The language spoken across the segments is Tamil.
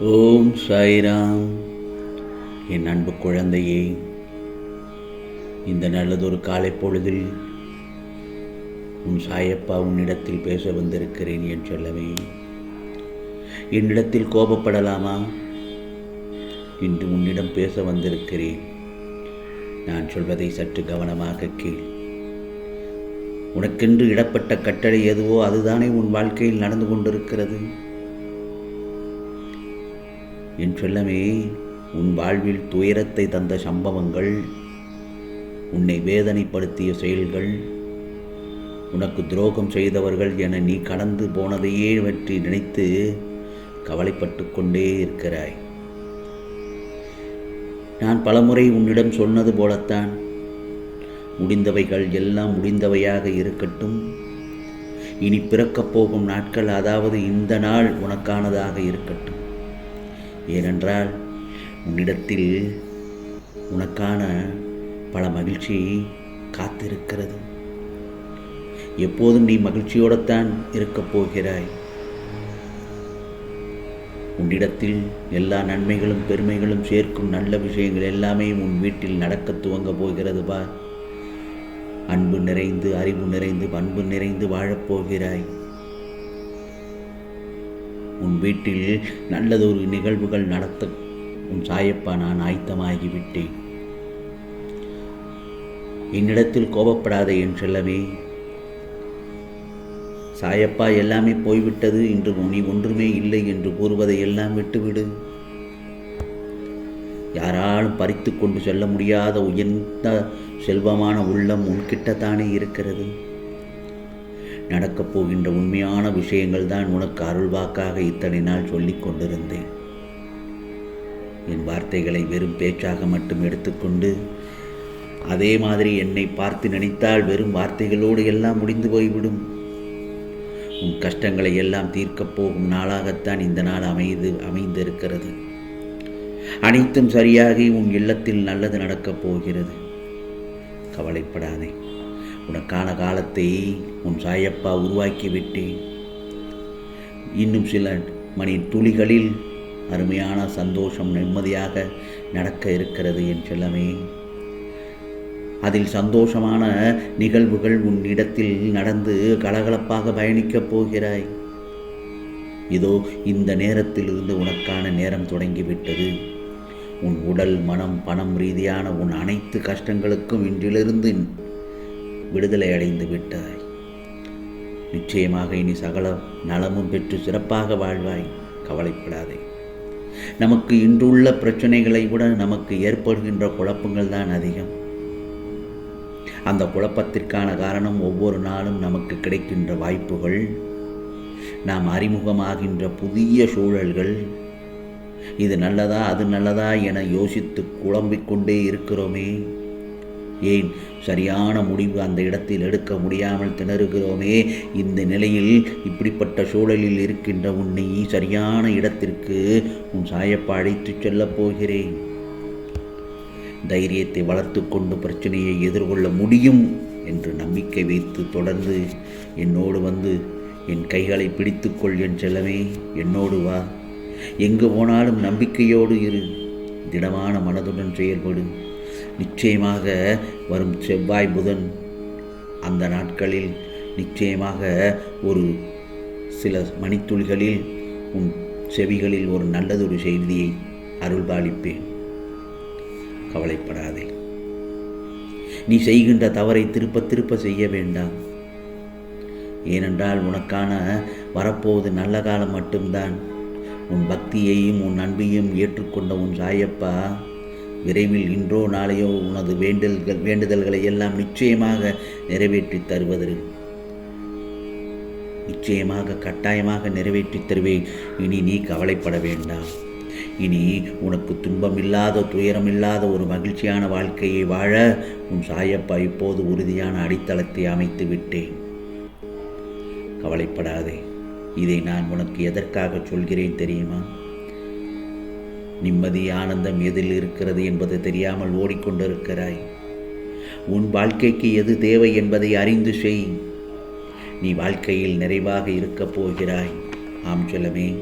ஓம் சாய்ராம். என் அன்பு குழந்தையே இந்த நல்லதொரு காலை பொழுதில் உன் சாயப்பா உன்னிடத்தில் பேச வந்திருக்கிறேன் என் சொல்லவே என்னிடத்தில் கோபப்படலாமா? இன்று உன்னிடம் பேச வந்திருக்கிறேன். நான் சொல்வதை சற்று கவனமாக கேள். உனக்கென்று இடப்பட்ட கட்டளை எதுவோ அதுதானே உன் வாழ்க்கையில் நடந்து கொண்டிருக்கிறது. என் செல்லமே உன் வாழ்வில் துயரத்தை தந்த சம்பவங்கள் உன்னை வேதனைப்படுத்திய செயல்கள் உனக்கு துரோகம் செய்தவர்கள் என நீ கடந்து போனதையே பற்றி நினைத்து கவலைப்பட்டு கொண்டே இருக்கிறாய். நான் பலமுறை உன்னிடம் சொன்னது போலத்தான். முடிந்தவைகள் எல்லாம் முடிந்தவையாக இருக்கட்டும். இனி பிறக்கப் போகும் நாட்கள் அதாவது இந்த நாள் உனக்கானதாக இருக்கட்டும். ஏனென்றால் உன்னிடத்தில் உனக்கான பல மகிழ்ச்சி காத்திருக்கிறது. எப்போதும் நீ மகிழ்ச்சியோடத்தான் இருக்கப் போகிறாய். உன்னிடத்தில் எல்லா நன்மைகளும் பெருமைகளும் சேர்க்கும் நல்ல விஷயங்கள் எல்லாமே உன் வீட்டில் நடக்க துவங்க போகிறது பார். அன்பு நிறைந்து அறிவு நிறைந்து பண்பு நிறைந்து வாழப்போகிறாய் உன் வீட்டில் நல்லதொரு நிகழ்வுகள் நடத்த உன் சாயப்பா நான் ஆயத்தமாகிவிட்டேன். என்னிடத்தில் கோபப்படாத என் செல்லமே. சாயப்பா எல்லாமே போய்விட்டது. இன்று நீ ஒன்றுமே இல்லை என்று கூறுவதை எல்லாம் விட்டுவிடு. யாராலும் பறித்து கொண்டு செல்ல முடியாத உயர்ந்த செல்வமான உள்ளம் உன்கிட்டத்தானே இருக்கிறது. நடக்கப் போகின்ற உண்மையான விஷயங்கள் தான் உனக்கு அருள்வாக்காக இத்தனை நாள் சொல்லிக் கொண்டிருந்தேன். என் வார்த்தைகளை வெறும் பேச்சாக மட்டும் எடுத்துக்கொண்டு அதே மாதிரி என்னை பார்த்து நினைத்தால் வெறும் வார்த்தைகளோடு எல்லாம் முடிந்து போய்விடும். உன் கஷ்டங்களை எல்லாம் தீர்க்கப் போகும் நாளாகத்தான் இந்த நாள் அமைது அமைந்திருக்கிறது. அனைத்தும் சரியாகி உன் இல்லத்தில் நல்லது நடக்கப் போகிறது. கவலைப்படாதே. உனக்கான காலத்தை உன் சாயப்பா உருவாக்கிவிட்டு இன்னும் சில மணி துளிகளில் அருமையான சந்தோஷம் நிம்மதியாக நடக்க இருக்கிறது என் செல்லமே. அதில் சந்தோஷமான நிகழ்வுகள் உன் இடத்தில் நடந்து கலகலப்பாக பயணிக்கப் போகிறாய். இதோ இந்த நேரத்திலிருந்து உனக்கான நேரம் தொடங்கிவிட்டது. உன் உடல் மனம் பணம் ரீதியான உன் அனைத்து கஷ்டங்களுக்கும் இன்றிலிருந்து விடுதலை அடைந்து விட்டாய். நிச்சயமாக இனி சகல நலமும் பெற்று சிறப்பாக வாழ்வாய். கவலைப்படாதே. நமக்கு இன்றுள்ள பிரச்சனைகளை விட நமக்கு ஏற்படுகின்ற குழப்பங்கள் தான் அதிகம். அந்த குழப்பத்திற்கான காரணம் ஒவ்வொரு நாளும் நமக்கு கிடைக்கின்ற வாய்ப்புகள் நாம் அறிமுகமாகின்ற புதிய சூழல்கள். இது நல்லதா அது நல்லதா என யோசித்து குழம்பிக் கொண்டே இருக்கிறோமே. ஏன் சரியான முடிவு அந்த இடத்தில் எடுக்க முடியாமல் திணறுகிறோமே? இந்த நிலையில் இப்படிப்பட்ட சூழலில் இருக்கின்ற உன்னை சரியான இடத்திற்கு உன் சாயப்பா அழைத்துச் செல்லப் போகிறேன். தைரியத்தை வளர்த்து கொண்டு பிரச்சனையை எதிர்கொள்ள முடியும் என்று நம்பிக்கை வைத்து தொடர்ந்து என்னோடு வந்து என் கைகளை பிடித்துக்கொள் என் செல்லமே என்னோடு வா. எங்கு போனாலும் நம்பிக்கையோடு இரு. திடமான மனதுடன் செயல்படும் நிச்சயமாக வரும் செவ்வாய் புதன். அந்த நாட்களில் நிச்சயமாக ஒரு சில மணித்துளிகளில் உன் செவிகளில் ஒரு நல்லதொரு செய்தியை அருள்பாலிப்பேன். கவலைப்படாதே. நீ செய்கின்ற தவறை திருப்ப திருப்ப செய்ய வேண்டாம். ஏனென்றால் உனக்கான வரப்போவது நல்ல காலம் மட்டும்தான். உன் பக்தியையும் உன் அன்பையும் ஏற்றுக்கொண்ட உன் சாயப்பா விரைவில் இன்றோ நாளையோ உனது வேண்டல்கள் வேண்டுதல்களை எல்லாம் நிச்சயமாக நிறைவேற்றி தருவதற்கு நிச்சயமாக கட்டாயமாக நிறைவேற்றி தருவேன். இனி நீ கவலைப்பட வேண்டாம் இனி உனக்கு துன்பமில்லாத துயரமில்லாத ஒரு மகிழ்ச்சியான வாழ்க்கையை வாழ உன் சாயப்பா இப்போது உறுதியான அடித்தளத்தை அமைத்து விட்டேன். கவலைப்படாதே. இதை நான் உனக்கு எதற்காக சொல்கிறேன் தெரியுமா? நிம்மதி ஆனந்தம் எதில் இருக்கிறது என்பது தெரியாமல் ஓடிக்கொண்டிருக்கிறாய். உன் வாழ்க்கைக்கு எது தேவை என்பதை அறிந்து செய். நீ வாழ்க்கையில் நிறைவாக இருக்கப் போகிறாய். ஆம் செல்லமே.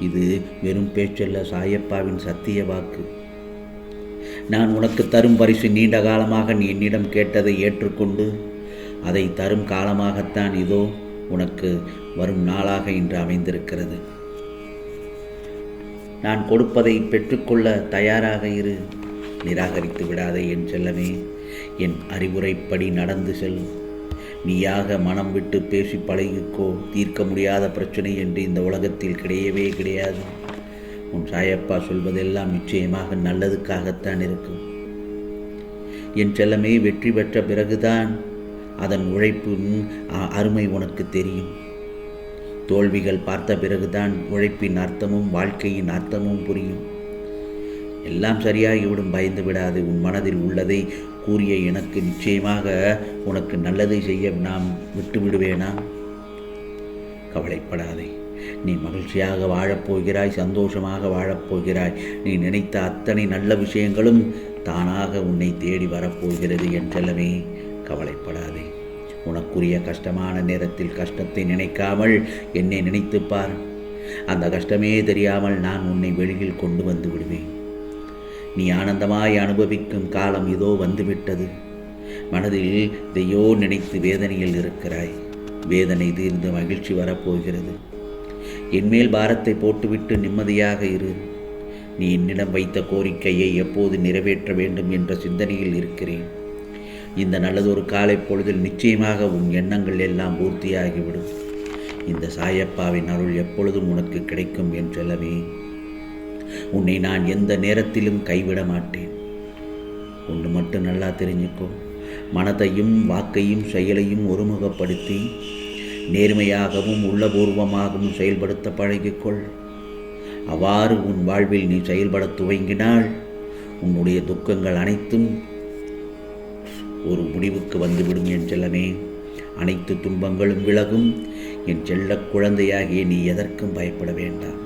இது வெறும் பேச்சல்ல சாயப்பாவின் சத்திய வாக்கு. நான் உனக்கு தரும் பரிசு நீண்ட காலமாக நீ என்னிடம் கேட்டதை ஏற்றுக்கொண்டு அதை தரும் காலமாகத்தான் இதோ உனக்கு வரும் நாளாக இன்று அமைந்திருக்கிறது. நான் கொடுப்பதை பெற்றுக்கொள்ள தயாராக இரு. நிராகரித்து விடாதே என் செல்லமே. என் அறிவுரைப்படி நடந்து செல். நீயாக மனம் விட்டு பேசி பழகிக்கோ. தீர்க்க முடியாத பிரச்சனை என்று இந்த உலகத்தில் கிடையவே கிடையாது. உன் சாயப்பா சொல்வதெல்லாம் நிச்சயமாக நல்லதுக்காகத்தான் இருக்கும். என் செல்லமே வெற்றி பெற்ற பிறகுதான் அதன் உழைப்பின் அ- அருமை உனக்கு தெரியும். தோல்விகள் பார்த்த பிறகுதான் உழைப்பின் அர்த்தமும் வாழ்க்கையின் அர்த்தமும் புரியும். எல்லாம் சரியாகிவிடும் பயந்து விடாது. உன் மனதில் உள்ளதை கூறிய எனக்கு நிச்சயமாக உனக்கு நல்லதை செய்ய நாம் விட்டு விடுவேனா? கவலைப்படாதே. நீ மகிழ்ச்சியாக வாழப்போகிறாய் சந்தோஷமாக வாழப்போகிறாய். நீ நினைத்த அத்தனை நல்ல விஷயங்களும் தானாக உன்னை தேடி வரப்போகிறது என் செல்லமே கவலைப்படாதே. உனக்குரிய கஷ்டமான நேரத்தில் கஷ்டத்தை நினைக்காமல் என்னை நினைத்துப் பார். அந்த கஷ்டமே தெரியாமல் நான் உன்னை வெளியில் கொண்டு வந்து விடுவேன். நீ ஆனந்தமாய் அனுபவிக்கும் காலம் இதோ வந்துவிட்டது. மனதில் இதையோ நினைத்து வேதனையில் இருக்கிறாய். வேதனை தீர்ந்து மகிழ்ச்சி வரப்போகிறது. என்மேல் பாரத்தை போட்டுவிட்டு நிம்மதியாக இரு. நீ என்னிடம் வைத்த கோரிக்கையை எப்போது நிறைவேற்ற வேண்டும் என்ற சிந்தனையில் இருக்கிறேன். இந்த நல்லதொரு காலை பொழுதில் நிச்சயமாக உன் எண்ணங்கள் எல்லாம் பூர்த்தியாகிவிடும். இந்த சாயப்பாவின் அருள் எப்பொழுதும் உனக்கு கிடைக்கும் என் செல்லவே உன்னை நான் எந்த நேரத்திலும் கைவிட மாட்டேன். ஒன்று மட்டும் நல்லா தெரிஞ்சுக்கோ. மனதையும் வாக்கையும் செயலையும் ஒருமுகப்படுத்தி நேர்மையாகவும் உள்ளபூர்வமாகவும் செயல்படுத்த பழகிக்கொள். அவ்வாறு உன் வாழ்வில் நீ செயல்பட துவங்கினால் உன்னுடைய துக்கங்கள் அனைத்தும் ஒரு முடிவுக்கு வந்துவிடும் என் செல்லமே. அனைத்து துன்பங்களும் விலகும். என் செல்ல குழந்தையாகிய நீ எதற்கும் பயப்பட வேண்டாம்.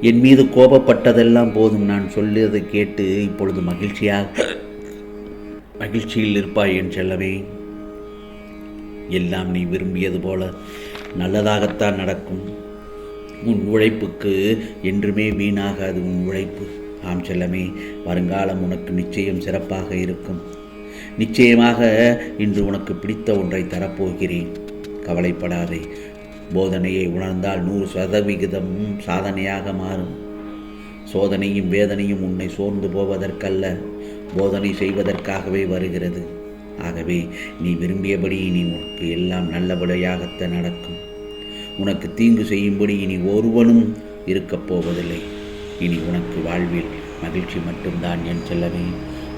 என் மீது கோபப்பட்டதெல்லாம் போதும். நான் சொல்லியதை கேட்டு இப்பொழுது மகிழ்ச்சியாக மகிழ்ச்சியில் இருப்பாய் என் செல்லவே எல்லாம் நீ விரும்பியது போல நல்லதாகத்தான் நடக்கும். உன் உழைப்புக்கு என்றுமே வீணாகாது உன் உழைப்பு. ஆம் செல்லமே வருங்காலம் உனக்கு நிச்சயம் சிறப்பாக இருக்கும். நிச்சயமாக இன்று உனக்கு பிடித்த ஒன்றை தரப்போகிறேன். கவலைப்படாதே. போதனையை உணர்ந்தால் நூறு சதவிகிதமும் சாதனையாக மாறும். சோதனையும் வேதனையும் உன்னை சோர்ந்து போவதற்கல்ல போதனை செய்வதற்காகவே வருகிறது. ஆகவே நீ விரும்பியபடி இனி உனக்கு எல்லாம் நல்லபடியாகத்தை நடக்கும். உனக்கு தீங்கு செய்யும்படி இனி ஒருவனும் இருக்கப் போவதில்லை. இனி உனக்கு வாழ்வில் மகிழ்ச்சி மட்டும்தான் என் செல்லவே